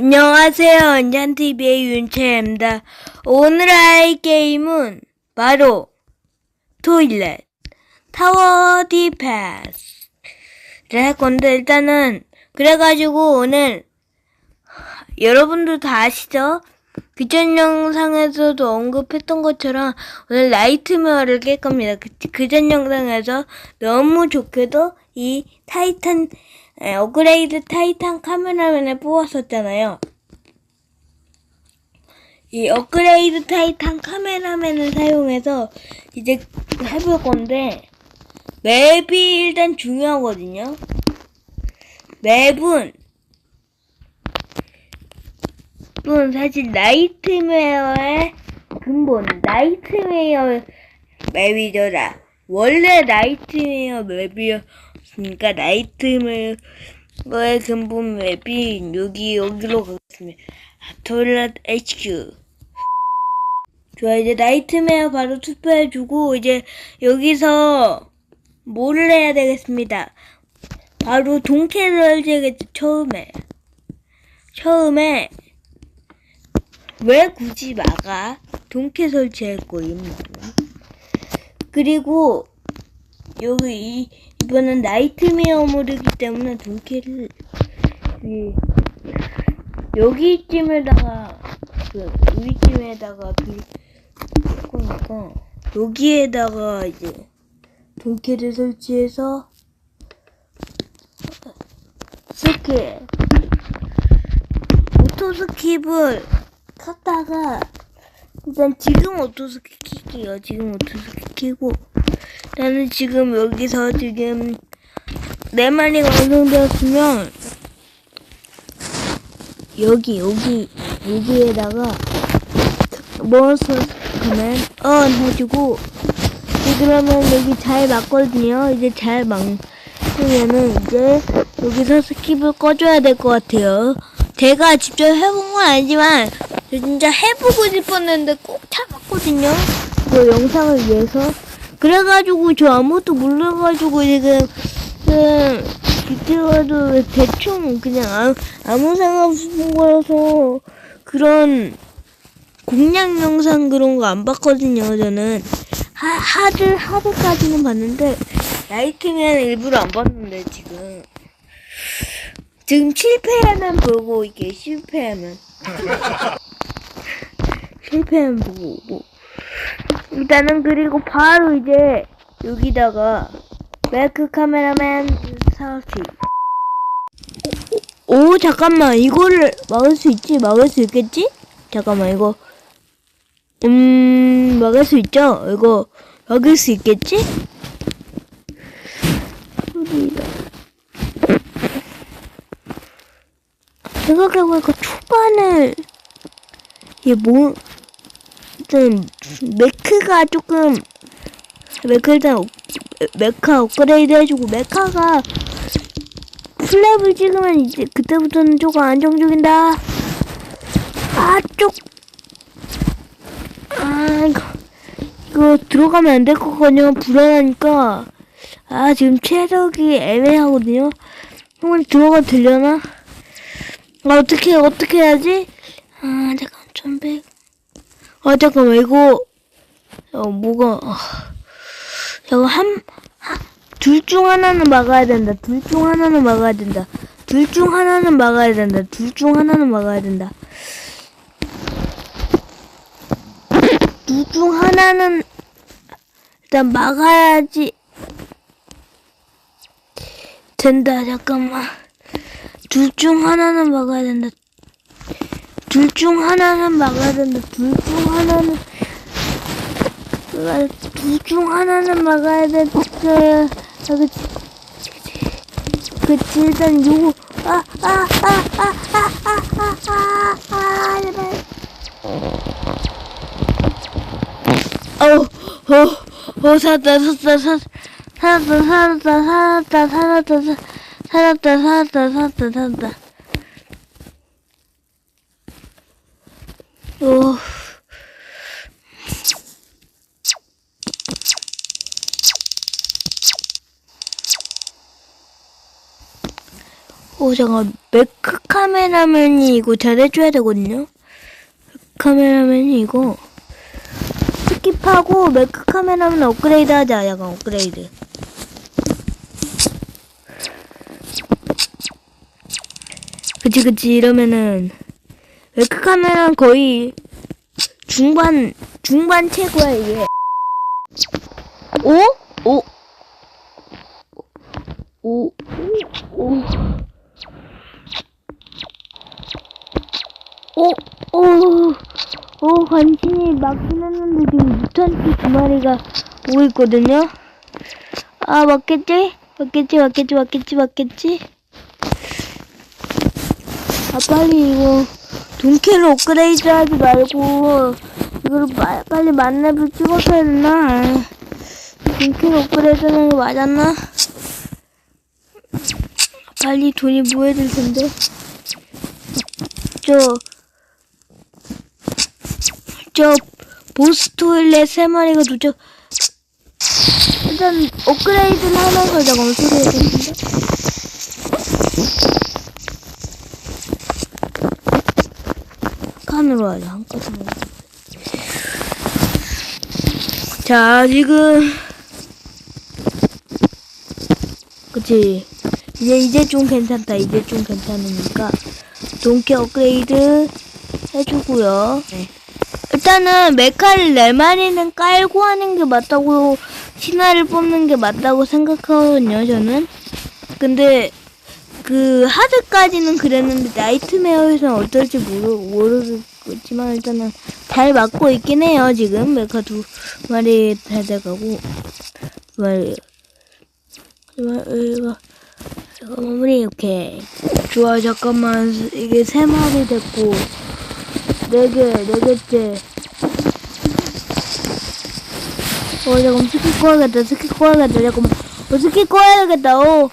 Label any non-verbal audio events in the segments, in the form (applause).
안녕하세요. 언잔TV의 윤채입니다. 오늘 할 게임은 바로 토일렛 타워 디패스를 할 건데 일단은 그래가지고 오늘 여러분도 다 아시죠? 그전 영상에서도 언급했던 것처럼 오늘 나이트메어를 깰 겁니다. 그, 그전 영상에서 너무 좋게도 이 타이탄 에, 업그레이드 타이탄 카메라맨을 뽑았었잖아요. 이 업그레이드 타이탄 카메라맨을 사용해서 이제 해볼 건데 맵이 일단 중요하거든요. 맵은 은 사실 나이트메어의 근본 나이트메어 맵이더라. 원래 나이트메어 맵이 었으니까 나이트메어의 근본 맵이 여기 여기로 가겠습니다. 토일렛 HQ. 좋아 이제 나이트메어 바로 투표해주고 이제 여기서 뭐를 해야 되겠습니다. 바로 동캐를 해야겠죠 처음에. 처음에 왜 굳이 막아? 동캐 설치할 거임. 그리고 여기 이, 이번엔 나이트메어 모드이기 때문에 동캐를 이, 여기쯤에다가 그 여기쯤에다가 빌 거니까 여기에다가 이제 동캐를 설치해서 스킵 오토 스킵을 켰다가 일단 지금 오토스키 킬게요. 지금 오토스키 키고 나는 지금 여기서 지금 네 마리가 완성되었으면 여기 여기 여기에다가 몬스터 그러면 언 해주고 그러면 여기 잘 맞거든요. 이제 잘 막으면은 이제 여기서 스킵을 꺼줘야 될 것 같아요. 제가 직접 해본 건 아니지만 저 진짜 해보고 싶었는데 꼭 참았거든요. 그 영상을 위해서. 그래가지고 저 아무것도 몰라가지고 지금 지금 비트가도 대충 그냥 아무, 아무 생각 없는 거라서 그런 공략 영상 그런 거 안 봤거든요. 저는. 하, 하드 하드까지는 봤는데 나이트면 일부러 안 봤는데 지금. 지금 실패하면 보고 이게 실패하면. (laughs) 실패하면 보고 오고 일단은 그리고 바로 이제 여기다가 매크 카메라맨 사업시 오, 오 잠깐만. 이거를 막을 수 있지? 막을 수 있겠지? 잠깐만 이거. 음 막을 수 있죠? 이거 막을 수 있겠지? 생각해보니까 초반에 얘 뭐 일단 메크가 조금 메크 일단 업- 메카 업그레이드 해주고 메카가 플랩을 찍으면 이제 그때부터는 조금 안정적인다 아쪽 아 이거 이거 들어가면 안 될 거거든요 불안하니까 아 지금 최적이 애매하거든요 형은 들어가 들려나? 아, 어떻게, 어떻게 해야지? 아, 잠깐, 1100. 아, 잠깐만, 이거, 어, 뭐가, 아, 저거 한, 둘 중 하나는 막아야 된다. 둘 중 하나는 막아야 된다. 둘 중 하나는 막아야 된다. 둘 중 하나는 막아야 된다. 둘 중 하나는, 일단 막아야지. 된다, 잠깐만. 둘 중 하나는 막아야 된다. 둘 중 하나는 막아야 된다. 둘 중 하나는 둘 중 하나는 막아야 된다. 그치, 일단 요거 아아 아 아 아 아 아아아 제발. 어우 어어 살았다 살았다 살았다 살았다 살았다 살았다 살았다 살았다 살았다 살았다 살았다 오 오, 잠깐, 매크 카메라맨이 이거 잘해줘야 되거든요? 카메라맨이 이거 스킵하고 매크 카메라맨 업그레이드 하자, 약간 업그레이드. 그치, 그치, 이러면은, 매크 카메라는 거의 중반, 중반 최고야, 이게. 오? 오? 오? 오? 오, 오, 오, 간신히 막긴 했는데 지금 무탄트 두 마리가 오고 있거든요. 아, 맞겠지? 맞겠지, 맞겠지, 맞겠지, 맞겠지? 아, 빨리 이거 돈캐로 업그레이드 하지 말고 이걸 빠, 빨리 만렙을 찍었어야 했나? 아, 돈캐로 업그레이드 하는 게 맞았나? 빨리 돈이 모여야 될 텐데. 저, 저, 보스 토일렛 세 마리가 도착. 일단, 업그레이드를 하면서 잠깐만 소리 해주는데. 칸으로 하자, 한 칸으로. 자, 지금. 그치. 이제, 이제 좀 괜찮다. 이제 좀 괜찮으니까. 동캐 업그레이드 해주고요. 네. 일단은 메카를 네 마리는 깔고 하는 게 맞다고 신화를 뽑는 게 맞다고 생각하거든요. 저는. 근데 그 하드까지는 그랬는데 나이트메어에서는 어떨지 모르 모르 겠지만 일단은 잘 맞고 있긴 해요. 지금 메카 두 마리 다 돼가고 두 마리 두 마리가 잠깐만 우리 이렇게 좋아 잠깐만 이게 세 마리 됐고 네 개, 네 개째. 어, 잠깐 스키 꺼야겠다, 스키 꺼야겠다, 잠깐만. 어, 스키 꺼야겠다, 어.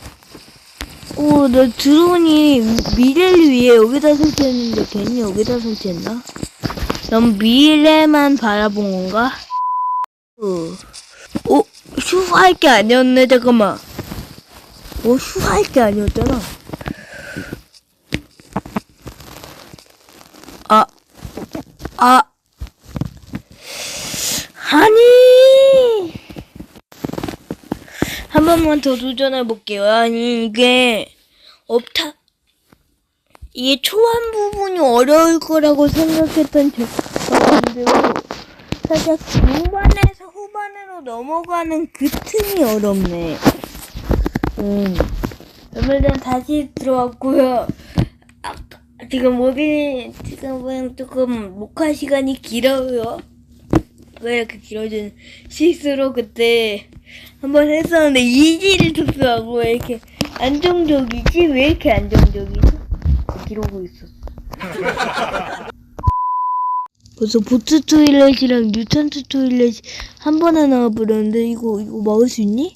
오, 내 드론이 미래를 위해 여기다 설치했는데 괜히 여기다 설치했나? 너무 미래만 바라본 건가? 어, 어, 휴할 게 아니었네, 잠깐만. 어, 휴할 게 아니었잖아. 아, 아, 아니! 한 번만 더 도전해 볼게요. 아니, 이게, 업타, 이게 초반 부분이 어려울 거라고 생각했던 근데요. 살짝 중반에서 후반으로 넘어가는 그 틈이 어렵네. 음. 그러면 다시 들어왔고요. 아까 지금 모빈이 지금은 조금 녹화 시간이 길어요. 왜 이렇게 길어진 실수로 그때 한번 했었는데 이지를 특수하고 왜 이렇게 안정적이지? 왜 이렇게 안정적이지? 기러고 있었어. (laughs) 벌써 보트 토일렛이랑 뉴턴트 토일렛 한 번에 나와버렸는데 이거 이거 막을 수 있니?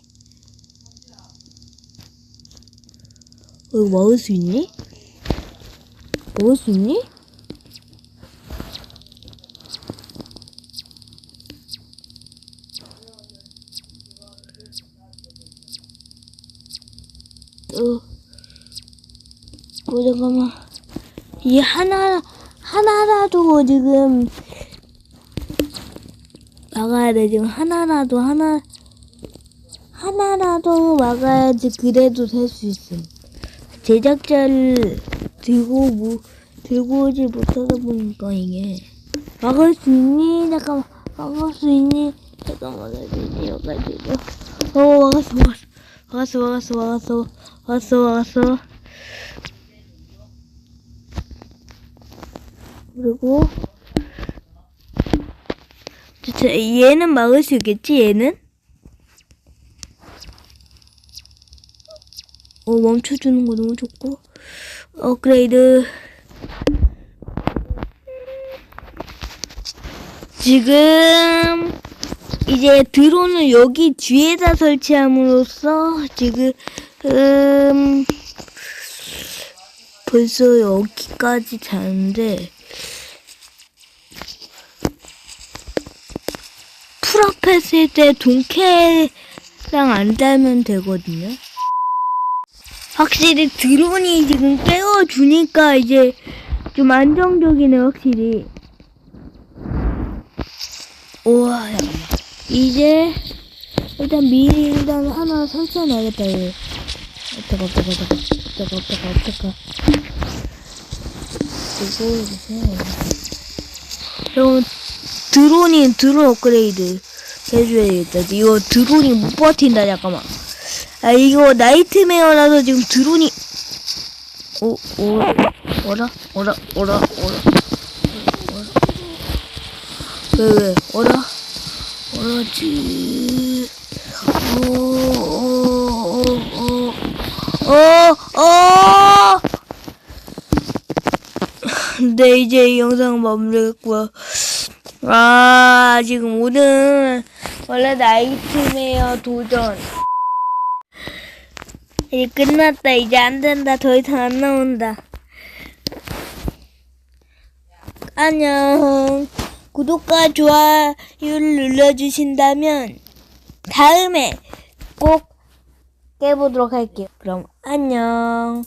어, 이거 막을 수 있니? 먹을 수 있니? 어, 어 잠깐만. 이 하나 하나라도 지금 막아야 돼. 지금 하나라도 하나 하나라도 막아야지 그래도 될수 있음. 제작자를 들고 뭐 들고 오지 못하다 보니까 이게 막을 수 있니? 잠깐만 막을 수 있니? 잠깐만 내려가지고 어 막았어 막았어 막았어 막았어 막았어 막았어 막았어 그리고 얘는 막을 수 있겠지? 얘는? 어 멈춰주는 거 너무 좋고. 업그레이드. 지금 이제 드론을 여기 뒤에다 설치함으로써 지금 음, 벌써 여기까지 자는데 풀업 했을 때 동캐랑 안 달면 되거든요. 확실히 드론이 지금 깨워주니까 이제 좀 안정적이네 확실히. 우와. 이제 일단 미리 일단 하나 설치해놔야겠다 이거. 어떡하 어떡하 어떡하 어떡하 어떡하 어떡하 이거 이제 그럼 드론이 드론 업그레이드 해줘야겠다 이거 드론이 못 버틴다 잠깐만 아 이거 나이트메어라서 지금 드론이 오, 오, 어라, 어라, 어라, 어라, 어라, 왜, 왜, 어라, 어라지, 오, 오, 오, 오, 어, 어. (laughs) 네, 이제 이 영상 마무리했고요. 아, 지금 오늘 원래 나이트메어 도전 이제 끝났다. 이제 안 된다. 더 이상 안 나온다. 안녕. 구독과 좋아요를 눌러주신다면 다음에 꼭 깨보도록 할게요. 그럼 안녕.